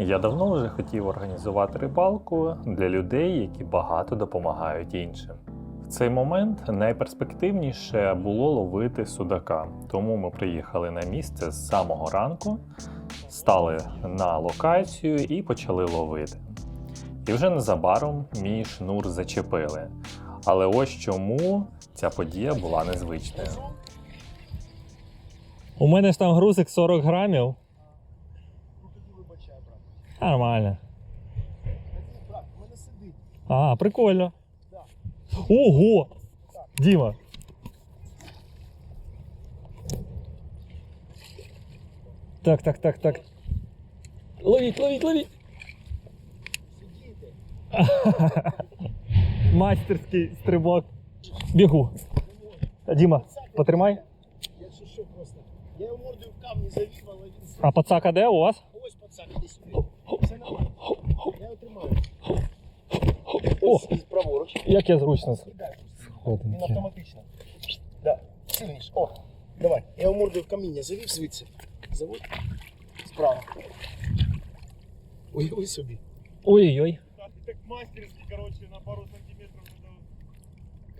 Я давно вже хотів організувати рибалку для людей, які багато допомагають іншим. В цей момент найперспективніше було ловити судака, тому ми приїхали на місце з самого ранку, стали на локацію і почали ловити. І вже незабаром мій шнур зачепили. Але ось чому ця подія була незвичною. У мене ж там грузик 40 грамів. Нормально. А, прикольно. Ого! Діма. Так, так, так, так. Ловіть, ловіть, ловіть. Мастерський стрибок. Бігу. Діма, потримай. Якщо що просто. Я його мордою в камні завів, але він А пацака де у вас? ось пацан, іди сюди. Я його тримаю. О, Ось, праворуч. як я зручно. Кидай. Він автоматично. Да. Сильніше. О, давай. Я його мордою в каміння завів звідси. Заводь. Справа. Уяви собі. Ой-ой-ой. Так, так мастерськи, короче, на пару сантиметрів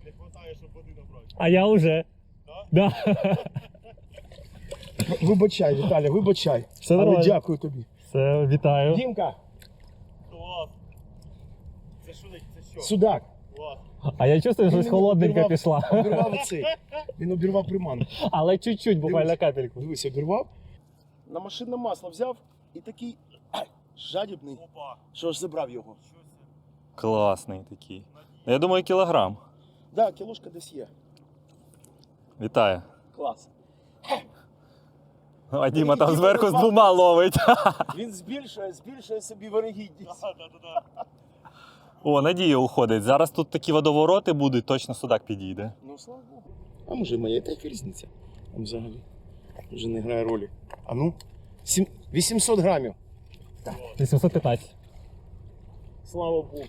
не, хватає, щоб води набрати. А я уже. Да. Вибачай, Віталя, вибачай. Все Але нормально. дякую тобі. Все, вітаю. Дімка, Клас. Це що, це що? судак. Клас. А я чувствую, що щось пішла. Обірвав оцей. Він обірвав приманку. Але чуть-чуть, буквально Дивись. капельку. Дивись, обірвав. На машинне масло взяв і такий ай, жадібний, Опа. що аж забрав його. Класний такий. Я думаю, кілограм. Да, кілошка десь є. Вітаю. Клас. А Діма там зверху з двома ловить. Він збільшує, збільшує собі вирогідність. О, Надія уходить. Зараз тут такі водовороти будуть, точно судак підійде. Ну, слава Богу. А може моя та яка різниця? Там взагалі. Вже не грає ролі. А ну? Сім... 800 грамів. 815. Слава Богу.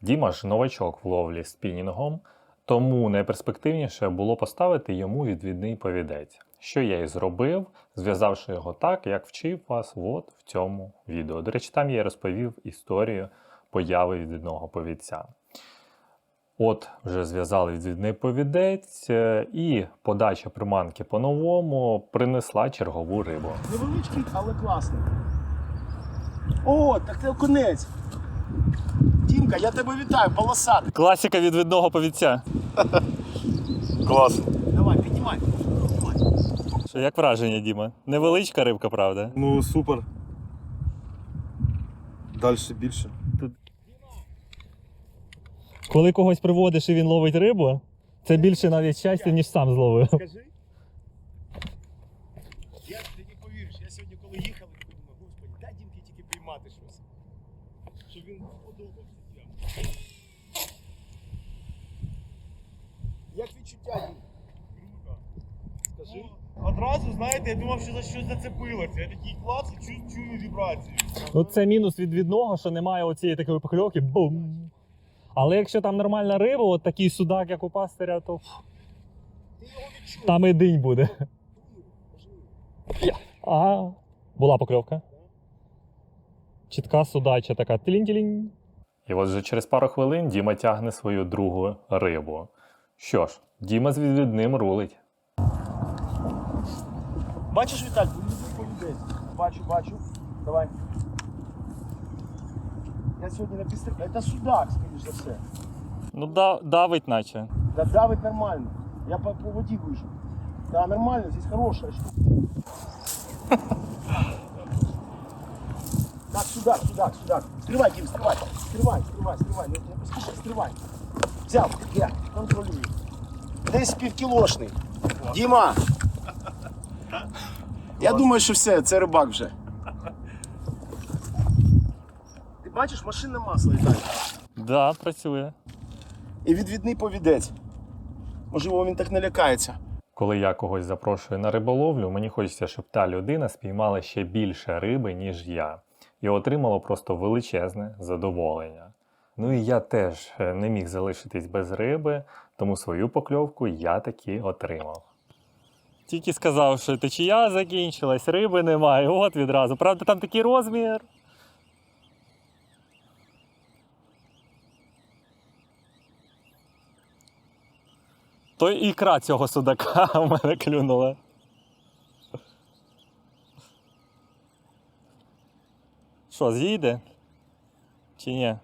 Діма ж новачок в ловлі спінінгом, тому найперспективніше було поставити йому відвідний повідець, що я і зробив, зв'язавши його так, як вчив вас от в цьому відео. До речі, там я розповів історію появи відвідного повідця. От вже зв'язали відвідний повідець, е, і подача приманки по-новому принесла чергову рибу. Невеличкий, але класний. О, так це окунець. Дімка, я тебе вітаю, полосатий. Класика відвідного повідця. Клас. Давай, піднімай. Що, як враження, Діма? Невеличка рибка, правда? Ну, супер. Дальше більше. Коли когось приводиш і він ловить рибу, це більше навіть щастя, ніж сам зловив. Скажи. Я, ти не повіриш, я сьогодні коли їхав, я думаю, господи, дай Дімки тільки піймати щось. Щоб він подобався. Як відчуття, Дім? Одразу, знаєте, я думав, що за щось зацепилося. Я такий клас і чую, чую вібрацію. Ну це мінус відвідного, що немає оцієї такої покльовки. Бум. Але якщо там нормальна риба, от такий судак, як у пастиря, то Ти його відчув. там і день буде. А, була покльовка. Чітка судача така тілінь-тілінь. І от вже через пару хвилин Діма тягне свою другу рибу. Що ж, Діма з відвідним рулить. Бачиш, Віталь, по людей. Бачу, бачу. Давай. Я сьогодні на пістрі. Це судак, скоріш за все. Ну, да, давить, наче. Да давить нормально. Я по, по воді вижу. Да, нормально, здесь хорошая штука. Так, судак, судак, судак. Скрывай, Дим, скрывай. Скрывай, скрывай, скрывай. Не, не поспішай, скрывай. Взяв, я контролюю. Десь півкілошний. Діма! Я думаю, що все, це рибак вже. Ти бачиш, машинне масло літає. Да, працює. І відвідний повідець. Можливо, він так не лякається. Коли я когось запрошую на риболовлю, мені хочеться, щоб та людина спіймала ще більше риби, ніж я, і отримала просто величезне задоволення. Ну і я теж е, не міг залишитись без риби, тому свою покльовку я таки отримав. Тільки сказав, що течія закінчилась, риби немає, от відразу. Правда, там такий розмір. То ікра цього судака в мене клюнула. Що, з'їде? Чи ні?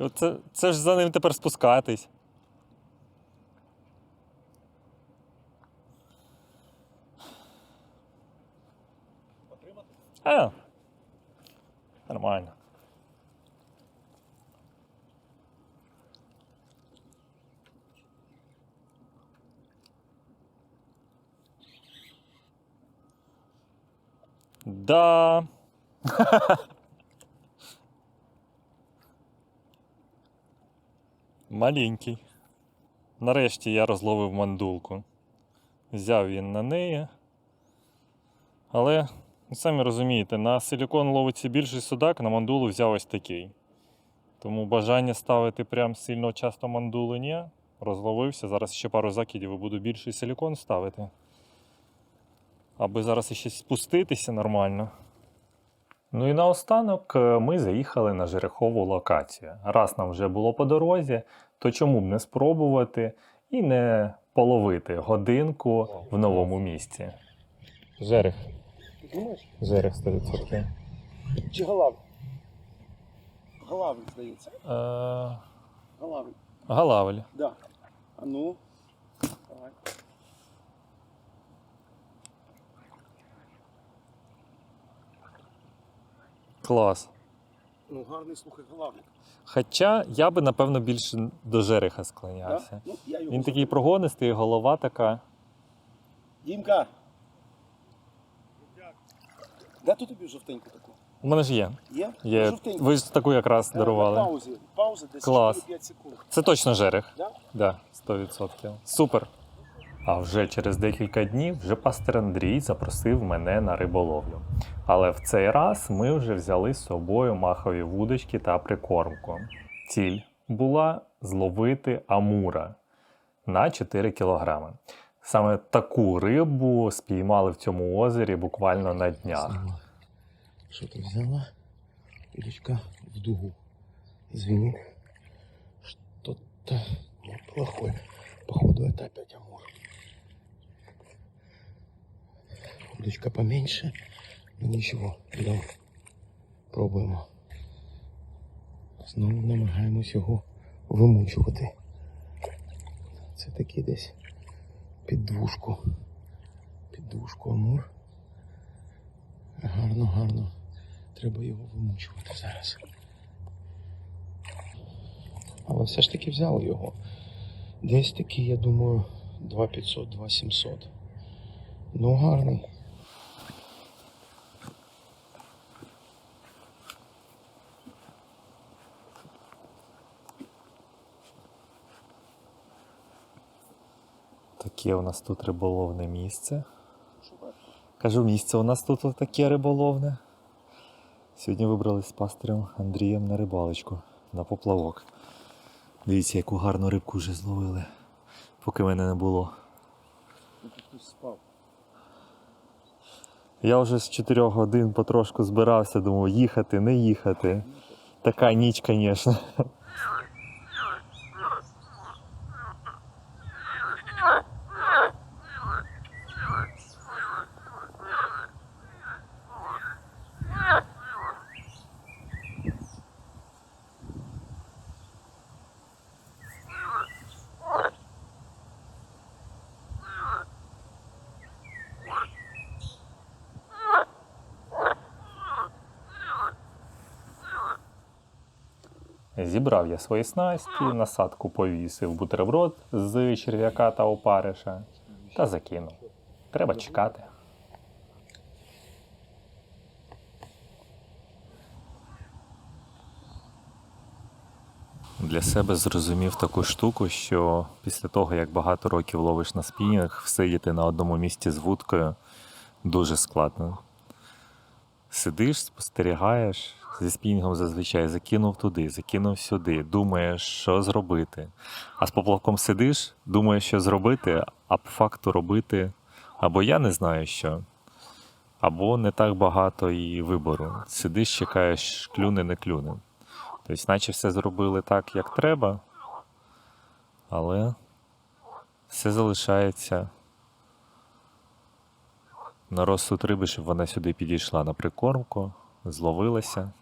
І Оце, це ж за ним тепер спускатись. А, нормально. Да. Маленький. Нарешті я розловив мандулку. Взяв він на неї. Але, ну, самі розумієте, на силікон ловиться більший судак, на мандулу взяв ось такий. Тому бажання ставити прям сильно часто мандулу ні. Розловився. Зараз ще пару закидів і буду більший силікон ставити. Аби зараз ще спуститися нормально. Ну і наостанок е, ми заїхали на жерехову локацію. Раз нам вже було по дорозі, то чому б не спробувати і не половити годинку в новому місці. Жерех. Думаєш? Жерех 100%. Чи галавин? Галавин, здається. Е, Галавин. Галавель. Да. А ну. Давай. Клас. Ну, гарний слухай галавин. Хоча я би, напевно, більше до жереха Да? склонявся. Ну, я його Він такий прогонистий, голова така. Дімка, Де тут тобі жовтеньку таку? У мене ж є. Є? є. Жовтеньку. Ви ж таку якраз На дарували. паузі. Пауза десь Клас. 4-5 секунд. Це точно жерех. Да? Да, 100%. Супер. А вже через декілька днів вже пастир Андрій запросив мене на риболовлю. Але в цей раз ми вже взяли з собою махові вудочки та прикормку. Ціль була зловити амура на 4 кілограми. Саме таку рибу спіймали в цьому озері буквально на днях. Що ти взяла? Удочка в дугу. Извини. Что-то неплохое. Походу это опять амур. Удочка поменьше, но нічого. Йдемо. Пробуємо. Знову намагаємось його вимучувати. Це такий десь під двушку. Під двушку амур. Гарно, гарно. Треба його вимучувати зараз. Але все ж таки взяли його. Десь такий, я думаю, 2500, 2700. Ну, гарний. Таке у нас тут риболовне місце. Кажу, місце у нас тут таке риболовне. Сьогодні вибрались з пастирем Андрієм на рибалочку, на поплавок. Дивіться, яку гарну рибку вже зловили, поки мене не було. Я вже з 4 годин потрошку збирався, думав, їхати, не їхати. Така ніч, звісно. Зібрав я свої снасті, насадку повісив бутерброд з черв'яка та опариша та закинув. Треба чекати. Для себе зрозумів таку штуку, що після того, як багато років ловиш на спінінг, всидіти на одному місці з вудкою дуже складно. Сидиш, спостерігаєш, зі спінінгом зазвичай закинув туди, закинув сюди, думаєш, що зробити. А з поплавком сидиш, думаєш, що зробити, а по факту робити або я не знаю що, або не так багато і вибору. Сидиш, чекаєш, клюне, не клюне. Тобто, наче все зробили так, як треба, але все залишається на розсуд риби, щоб вона сюди підійшла на прикормку, зловилася.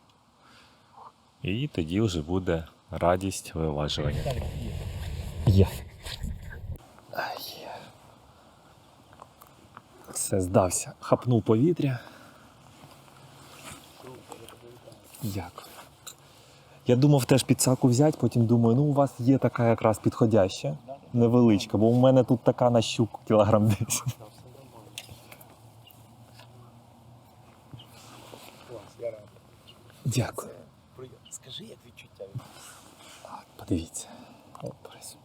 І тоді вже буде радість виважування. Є. Все здався. Хапнув повітря. Дякую. Я думав теж підсаку взяти, потім думаю, ну у вас є така якраз підходяща, невеличка, бо у мене тут така на щуку кілограм 10. Клас, я радий. Дякую. Приємно. Скажи, як відчуття? Так, подивіться. Клас.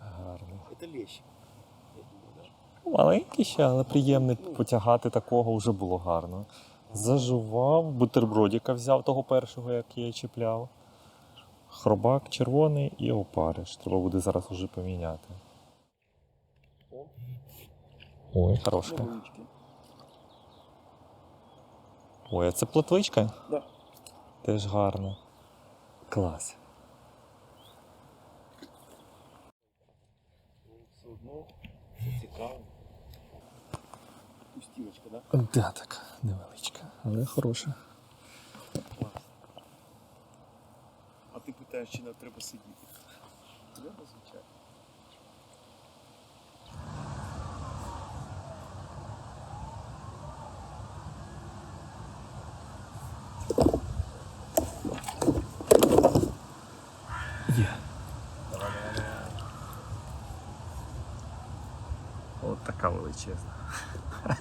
Гарний. Це лещик. Да? Маленький ще, але приємний потягати такого вже було гарно. Зажував, бутербродіка взяв того першого, як я чіпляв. Хробак червоний і опариш. Треба буде зараз уже поміняти. Ой, хорошка. Ой, а це плотвичка? Да. Теж гарно. Клас. Все одно це цікаво. Пустіночка, да? Да, така невеличка, але хороша. Клас. А ти питаєш, чи нам треба сидіти? Треба, звичайно. Є. От така.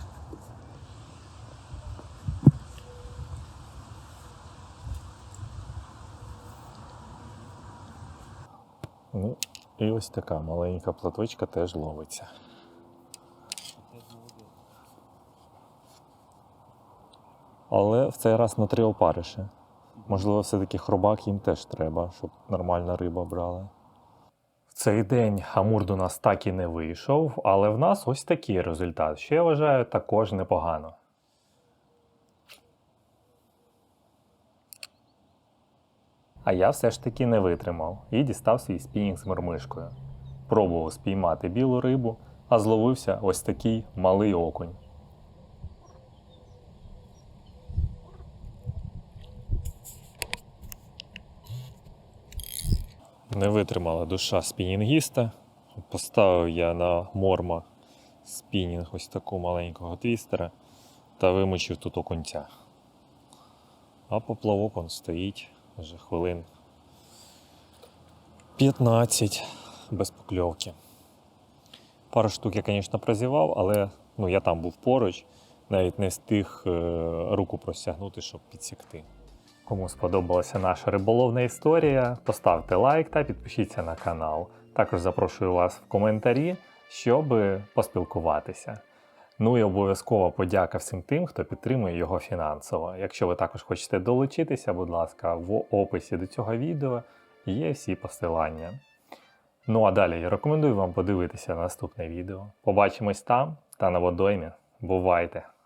Ну, і ось така маленька платвичка теж ловиться. Але в цей раз на три опариші. Можливо, все-таки хробак їм теж треба, щоб нормальна риба брала. Цей день Амур до нас так і не вийшов, але в нас ось такий результат, що я вважаю також непогано. А я все ж таки не витримав і дістав свій спінінг з мормишкою. Пробував спіймати білу рибу, а зловився ось такий малий окунь. Не витримала душа спінінгіста. Поставив я на морма спінінг ось такого маленького твістера та вимочив тут окунця. А поплавок он стоїть вже хвилин 15 без покльовки. Пару штук я, звісно, прозівав, але ну, я там був поруч, навіть не встиг е, руку простягнути, щоб підсікти. Кому сподобалася наша риболовна історія, поставте лайк та підпишіться на канал. Також запрошую вас в коментарі, щоб поспілкуватися. Ну і обов'язково подяка всім тим, хто підтримує його фінансово. Якщо ви також хочете долучитися, будь ласка, в описі до цього відео є всі посилання. Ну а далі я рекомендую вам подивитися наступне відео. Побачимось там та на водоймі. Бувайте!